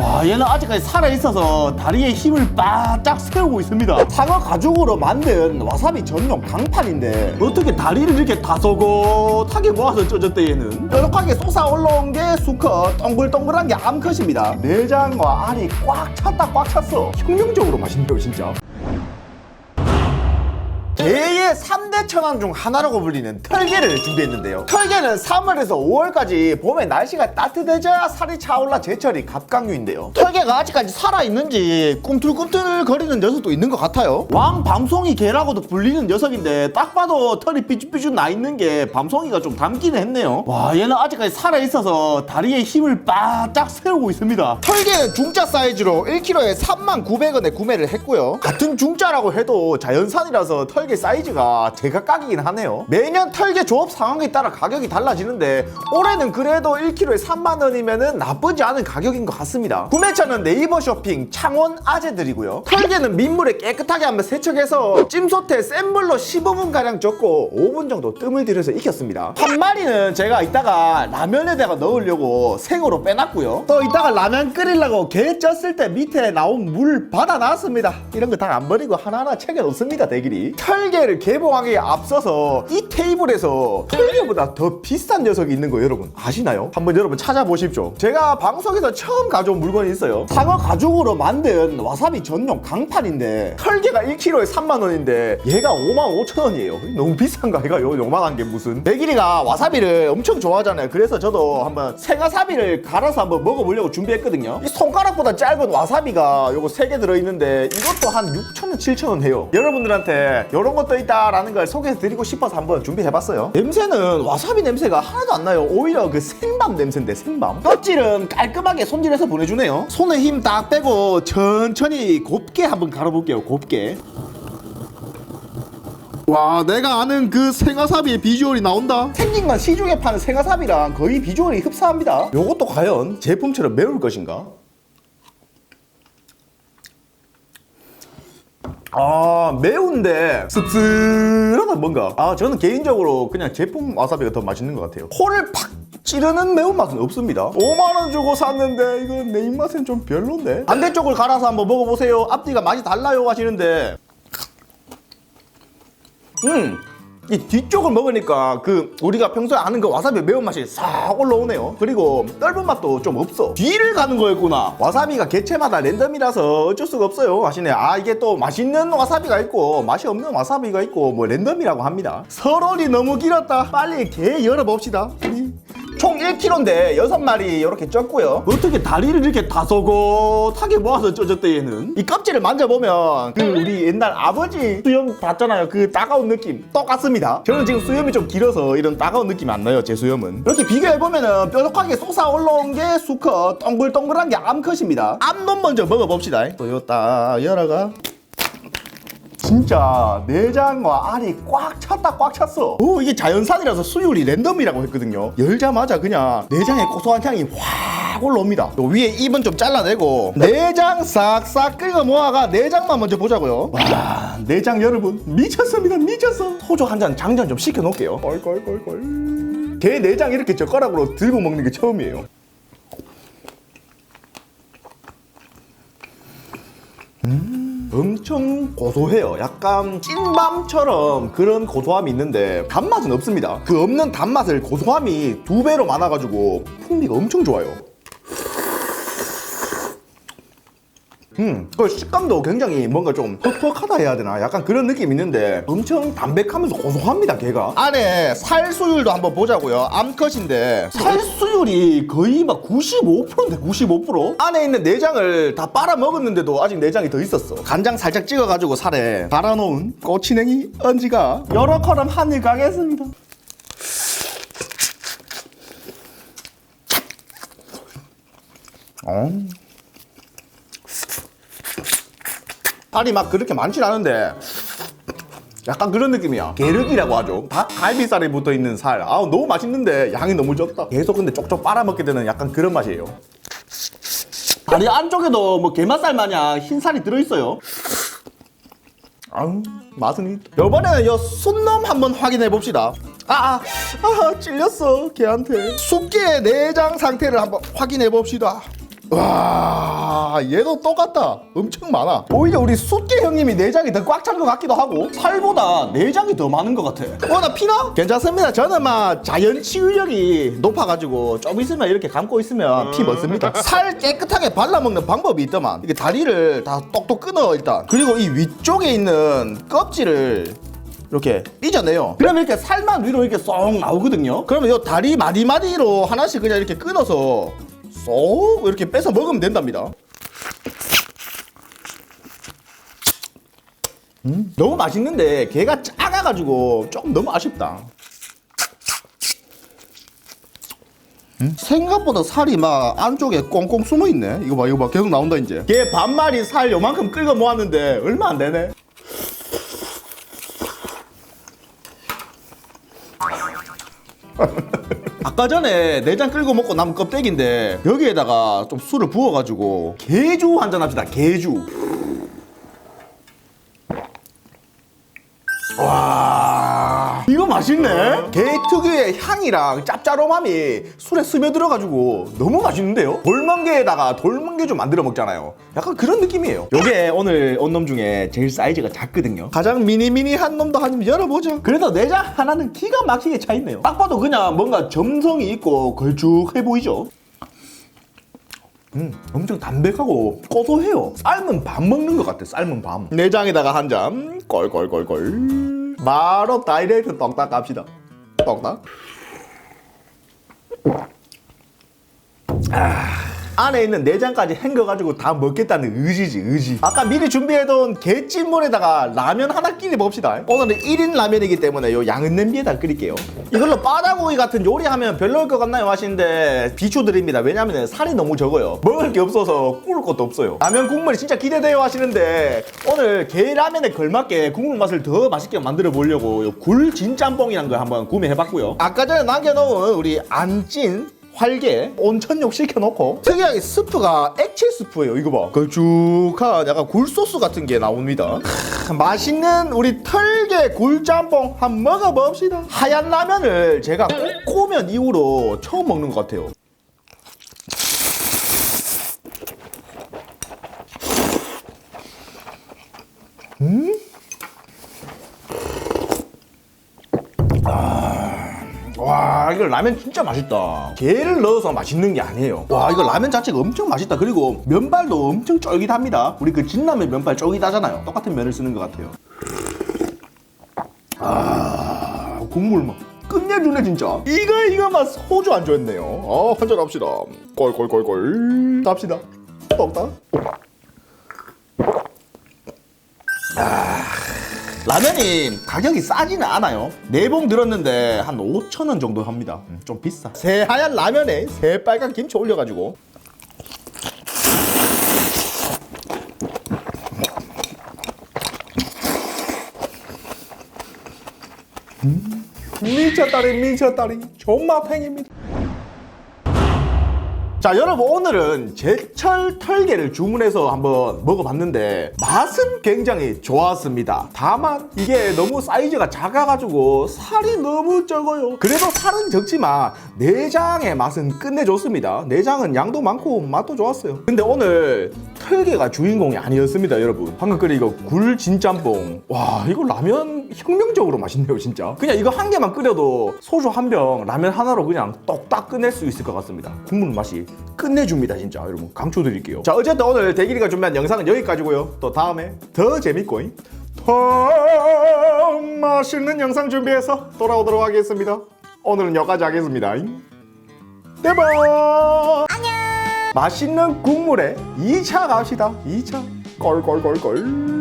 와 얘는 아직까지 살아있어서 다리에 힘을 바짝 세우고 있습니다. 사과 가죽으로 만든 와사비 전용 강판인데 어떻게 다리를 이렇게 다소곳하게 모아서 쪄졌대 얘는? 뾰족하게 솟아 올라온 게 수컷 동글동글한 게 암컷입니다. 내장과 알이 꽉 찼다 꽉 찼어. 혁명적으로 맛있네요 진짜. 개의 3대 천왕 중 하나라고 불리는 털개를 준비했는데요. 털개는 3월에서 5월까지 봄에 날씨가 따뜻해져야 살이 차올라 제철이 갑각류인데요. 털개가 아직까지 살아있는지 꿈틀꿈틀 거리는 녀석도 있는 것 같아요. 왕 밤송이 개라고도 불리는 녀석인데 딱 봐도 털이 삐죽삐죽 나 있는 게 밤송이가 좀 닮긴 했네요. 와 얘는 아직까지 살아있어서 다리에 힘을 바짝 세우고 있습니다. 털개는 중짜 사이즈로 1kg에 39,900원에 구매를 했고요. 같은 중짜라고 해도 자연산이라서 털개 사이즈가 제각각이긴 하네요. 매년 털개 조업 상황에 따라 가격이 달라지는데 올해는 그래도 1kg에 3만 원이면은 나쁘지 않은 가격인 것 같습니다. 구매처는 네이버 쇼핑 창원 아재들이고요. 털개는 민물에 깨끗하게 한번 세척해서 찜솥에 센 불로 15분 가량 젓고 5분 정도 뜸을 들여서 익혔습니다. 한 마리는 제가 이따가 라면에다가 넣으려고 생으로 빼놨고요. 또 이따가 라면 끓이려고 게 쪘을 때 밑에 나온 물 받아 놨습니다. 이런 거 다 안 버리고 하나하나 챙겨 놓습니다 대길이. 털개를 개봉하기에 앞서서 이 테이블에서 털개보다 더 비싼 녀석이 있는 거 여러분 아시나요? 한번 여러분 찾아보십시오. 제가 방송에서 처음 가져온 물건이 있어요. 사과 가죽으로 만든 와사비 전용 강판인데 털개가 1kg에 3만 원인데 얘가 5만 5천 원이에요. 너무 비싼가 이가 요 요만한 게 무슨? 대길이가 와사비를 엄청 좋아하잖아요. 그래서 저도 한번 생와사비를 갈아서 한번 먹어보려고 준비했거든요. 이 손가락보다 짧은 와사비가 요거 3개 들어있는데 이것도 한 6천 원, 7천 원 해요. 여러분들한테 이런 것도 있다 라는 걸 소개해 드리고 싶어서 한번 준비해봤어요. 냄새는 와사비 냄새가 하나도 안 나요. 오히려 그 생밤 냄새인데 생밤. 껍질은 깔끔하게 손질해서 보내주네요. 손에 힘 딱 빼고 천천히 곱게 한번 갈아볼게요. 곱게. 와 내가 아는 그 생와사비의 비주얼이 나온다 생긴 건 시중에 파는 생와사비랑 거의 비주얼이 흡사합니다 요것도 과연 제품처럼 매울 것인가? 아 매운데 씁쓸하다 뭔가. 아 저는 개인적으로 그냥 제품 와사비가 더 맛있는 것 같아요. 코를 팍 찌르는 매운맛은 없습니다. 5만원 주고 샀는데 이건 내 입맛엔 좀 별론데. 반대쪽을 갈아서 한번 먹어보세요. 앞뒤가 맛이 달라요 하시는데. 음. 이 뒤쪽을 먹으니까 그 우리가 평소에 아는 그 와사비 매운맛이 싹 올라오네요. 그리고 떫은 맛도 좀 없어. 뒤를 가는 거였구나. 와사비가 개체마다 랜덤이라서 어쩔 수가 없어요. 하시네. 아 이게 또 맛있는 와사비가 있고 맛이 없는 와사비가 있고 뭐 랜덤이라고 합니다. 서론이 너무 길었다. 빨리 개 열어봅시다 총 1kg인데 6마리 이렇게 쪘고요. 어떻게 다리를 이렇게 다소곳하게 모아서 쪄졌대 얘는? 이 껍질을 만져보면 그 우리 옛날 아버지 수염 봤잖아요. 그 따가운 느낌. 똑같습니다. 저는 지금 수염이 좀 길어서 이런 따가운 느낌이 안 나요 제 수염은. 이렇게 비교해보면은 뾰족하게 솟아 올라온 게 수컷 동글동글한 게 암컷입니다. 암놈 먼저 먹어봅시다. 또 이거 딱 열어가 진짜 내장과 알이 꽉 찼다 꽉 찼어. 오 이게 자연산이라서 수율이 랜덤이라고 했거든요. 열자마자 그냥 내장의 고소한 향이 확 올라옵니다. 요 위에 입은 좀 잘라내고 내장 싹싹 긁어 모아가 내장만 먼저 보자고요. 와 내장 여러분 미쳤습니다 미쳤어. 소주 한 잔 장전 좀 시켜놓을게요. 꼴꼴꼴꼴 개 내장 이렇게 젓가락으로 들고 먹는 게 처음이에요 엄청 고소해요. 약간 찐밤처럼 그런 고소함이 있는데 단맛은 없습니다. 그 없는 단맛을 고소함이 두 배로 많아가지고 풍미가 엄청 좋아요. 음, 그 식감도 굉장히 뭔가 좀 퍽퍽하다 해야 되나? 약간 그런 느낌 있는데 엄청 담백하면서 고소합니다, 걔가. 안에 살 수율도 한번 보자고요. 암컷인데 살 수율이 거의 막 95%인데 95%? 안에 있는 내장을 다 빨아 먹었는데도 아직 내장이 더 있었어. 간장 살짝 찍어가지고 살에 갈아놓은 꼬치냉이 언지가 여러 커럼 한입 가겠습니다. 어. 살이 막 그렇게 많진 않은데 약간 그런 느낌이야. 게르기라고 하죠. 닭 갈비살에 붙어 있는 살. 아우 너무 맛있는데 양이 너무 적다. 계속 근데 쪽쪽 빨아먹게 되는 약간 그런 맛이에요. 다리 안쪽에도 뭐 게맛살 마냥 흰살이 들어있어요. 아우 맛은 있다 이번에는 요 순놈 한번 확인해 봅시다. 아, 아, 아 찔렸어 걔한테. 숙기의 내장 상태를 한번 확인해 봅시다 와 얘도 똑같다. 엄청 많아. 오히려 우리 숫게 형님이 내장이 더 꽉 찬 것 같기도 하고. 살보다 내장이 더 많은 것 같아. 어 나 피나? 괜찮습니다. 저는 막 자연 치유력이 높아가지고 좀 있으면 이렇게 감고 있으면 피 먹습니다. 살 깨끗하게 발라먹는 방법이 있더만. 이게 다리를 다 똑똑 끊어 일단. 그리고 이 위쪽에 있는 껍질을 이렇게 삐져내요. 그러면 이렇게 살만 위로 이렇게 쏙 나오거든요. 그러면 이 다리 마디마디로 하나씩 그냥 이렇게 끊어서 쏙 이렇게 빼서 먹으면 된답니다. 너무 맛있는데 걔가 작아가지고 조금 너무 아쉽다. 생각보다 살이 막 안쪽에 꽁꽁 숨어 있네. 이거 봐 이거 봐. 계속 나온다 이제. 걔 반마리 살 요만큼 긁어 모았는데 얼마 안 되네 아까 전에 내장 끌고 먹고 남은 껍데기인데 여기에다가 좀 술을 부어가지고 개주 한잔 합시다 개주 맛있네. 게 특유의 향이랑 짭짤함이 술에 스며들어가지고 너무 맛있는데요? 돌멍게에다가 돌멍게 좀 만들어 먹잖아요. 약간 그런 느낌이에요. 요게 오늘 온 놈 중에 제일 사이즈가 작거든요. 가장 미니미니한 놈도 한번 열어보자 그래도 내장 하나는 기가 막히게 차 있네요. 딱 봐도 그냥 뭔가 점성이 있고 걸쭉해 보이죠? 음 엄청 담백하고 고소해요. 삶은 밥 먹는 것 같아 삶은 밥 내장에다가 한잔 꼴꼴꼴꼴 바로 다이렉트 떡딱 갑시다. 떡딱 안에 있는 내장까지 헹궈가지고 다 먹겠다는 의지지 의지. 아까 미리 준비해둔 게찜물에다가 라면 하나 끼리 봅시다. 오늘은 1인 라면이기 때문에 요 양은 냄비에다 끓일게요. 이걸로 바다고기 같은 요리하면 별로일 것 같나요? 하시는데 비추드립니다. 왜냐면 살이 너무 적어요. 먹을 게 없어서 구울 것도 없어요. 라면 국물이 진짜 기대돼요 하시는데 오늘 게 라면에 걸맞게 국물 맛을 더 맛있게 만들어 보려고 요 굴진짬뽕이라는 걸 한번 구매해봤고요. 아까 전에 남겨놓은 우리 안찐 활게 온천욕 시켜놓고 특이하게 스프가 액체 스프예요 이거 봐. 걸쭉한 약간 굴소스 같은 게 나옵니다. 맛있는 우리 털개 굴짬뽕 한번 먹어봅시다. 하얀 라면을 제가 꼬꼬면 이후로 처음 먹는 것 같아요. 와 이거 라면 진짜 맛있다. 게를 넣어서 맛있는 게 아니에요. 와 이거 라면 자체가 엄청 맛있다. 그리고 면발도 엄청 쫄깃합니다. 우리 그 진라면 면발 쫄깃하잖아요. 똑같은 면을 쓰는 것 같아요. 아 국물 막 끝내주네 진짜. 이거 이거 맛 소주 안 좋았네요. 어 한잔 합시다. 꼴꼴꼴꼴. 갑시다. 떡다 라면이 가격이 싸지는 않아요. 네봉 들었는데 한 5천 원 정도 합니다. 음, 좀 비싸. 새하얀 라면에 새빨간 김치 올려가지고. 미쳤다리 미쳤다리. 존맛 팽입니다 자 여러분 오늘은 제철 털개를 주문해서 한번 먹어봤는데 맛은 굉장히 좋았습니다. 다만 이게 너무 사이즈가 작아가지고 살이 너무 적어요. 그래도 살은 적지만 내장의 맛은 끝내줬습니다. 내장은 양도 많고 맛도 좋았어요. 근데 오늘 털개가 주인공이 아니었습니다 여러분. 방금 끓인 이거 굴 진짬뽕. 와 이거 라면 혁명적으로 맛있네요 진짜. 그냥 이거 한 개만 끓여도 소주 한 병 라면 하나로 그냥 똑딱 끝낼 수 있을 것 같습니다. 국물 맛이 끝내줍니다 진짜. 여러분 강추드릴게요. 자 어쨌든 오늘 대길이가 준비한 영상은 여기까지고요. 또 다음에 더 재밌고 더 맛있는 영상 준비해서 돌아오도록 하겠습니다. 오늘은 여기까지 하겠습니다 대박 맛있는 국물에 2차 갑시다. 2차. 꼴꼴꼴꼴